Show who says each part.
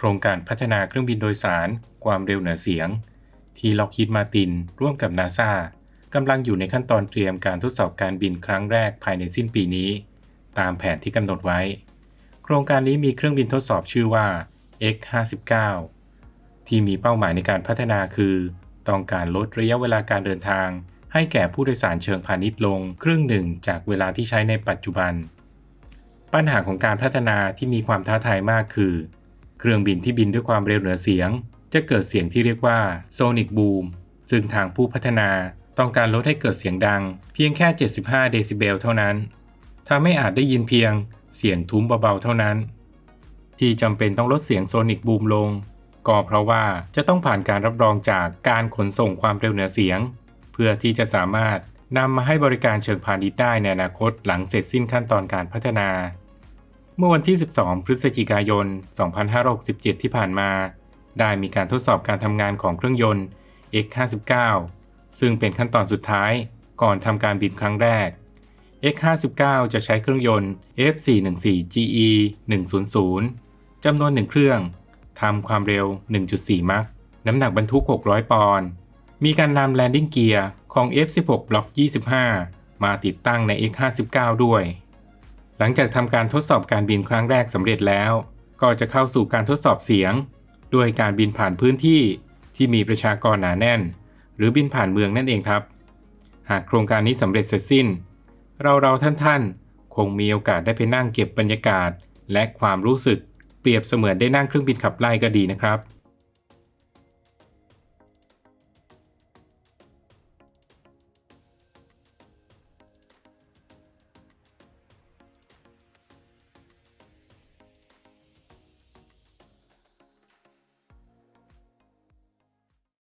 Speaker 1: โครงการพัฒนาเครื่องบินโดยสาร ความเร็วเหนือเสียง ที่ล็อกฮิดมาติน ร่วมกับนาซากำลังอยู่ในขั้นตอนเตรียมการทดสอบการบินครั้งแรกภายในสิ้นปีนี้ ตามแผนที่กำหนดไว้ โครงการนี้มีเครื่องบินทดสอบชื่อว่า X59 ที่มีเป้าหมายในการพัฒนาคือ ต้องการลดระยะเวลาการเดินทาง ให้แก่ผู้โดยสารเชิงพาณิชย์ลง ครึ่งหนึ่งจากเวลาที่ใช้ในปัจจุบัน ปัญหาของการพัฒนาที่มีความท้าทายมากคือ เครื่องบินที่บินด้วยความเร็วเหนือเสียง จะเกิดเสียงที่เรียกว่าโซนิกบูมซึ่งทางผู้พัฒนาต้องการลดให้เกิดเสียงดัง เพียงแค่ 75 เดซิเบลเท่านั้นทำให้อาจได้ยินเพียงเสียงทุ้มเบาๆเท่านั้น ที่จำเป็นต้องลดเสียงโซนิกบูมลง ก็เพราะว่าจะต้องผ่านการรับรองจากการขนส่งความเร็วเหนือเสียง เพื่อที่จะสามารถนำมาให้บริการเชิงพาณิชย์ได้ในอนาคตหลังเสร็จสิ้นขั้นตอนการพัฒนา เมื่อวันที่ 12 พฤศจิกายน 2567 ที่ผ่านมา ได้มีการทดสอบการทำงานของเครื่องยนต์ X59 ซึ่งเป็นขั้นตอนสุดท้ายก่อนทำการบินครั้งแรก X59 จะใช้เครื่องยนต์ F414GE 100จำนวน1เครื่องทำความเร็ว 1.4 มัคน้ำหนักบรรทุก 600 ปอนด์ มีการนำแลนดิ้งเกียร์ของ F16 บล็อก 25 มาติดตั้งใน X59 ด้วย หลังจากทำการทดสอบการบินครั้งแรกสำเร็จแล้ว ก็จะเข้าสู่การทดสอบเสียง ด้วยการบินผ่านพื้นที่ที่มีประชากรหนาแน่น หรือบินผ่านเมืองนั่นเองครับ หากโครงการนี้สำเร็จเสร็จสิ้น เราเราท่านท่านๆคงมีโอกาสได้ไปนั่งเก็บบรรยากาศ และความรู้สึกเปรียบเสมือนได้นั่งเครื่องบินขับไล่ก็ดีนะครับ